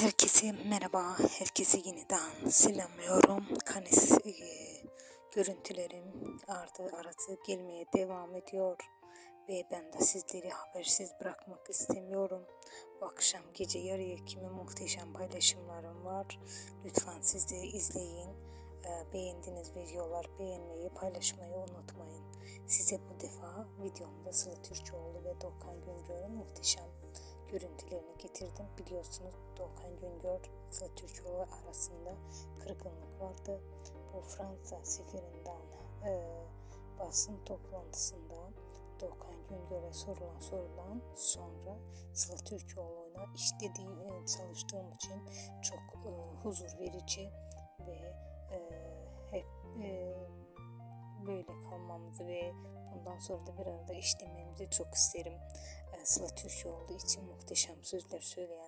Herkese merhaba, herkese yeniden selamlıyorum. Kanis e, görüntülerim ardı arası gelmeye devam ediyor. Ve ben de sizleri habersiz bırakmak istemiyorum. Bu akşam gece yarıya kimi muhteşem paylaşımlarım var. Lütfen siz de izleyin. E, beğendiğiniz videolar beğenmeyi, paylaşmayı unutmayın. Size bu defa videomda Sıla Türkçoğlu ve Doğukan Güngör'ün muhteşem görüntülerini getirdim. Biliyorsunuz Doğukan Güngör Sıla Türkoğlu arasında kırgınlık vardı. Bu Fransa seferinden e, basın toplantısında Doğukan Güngör'e sorulan sorulan sonra Sıla Türkoğlu'na işlediği e, çalıştığım için çok e, huzur verici ve e, hep e, böyle kalmamızı ve bundan sonra da bir arada işlememizi çok isterim. E, Sıla Türkoğlu için muhteşem sözler söyleyen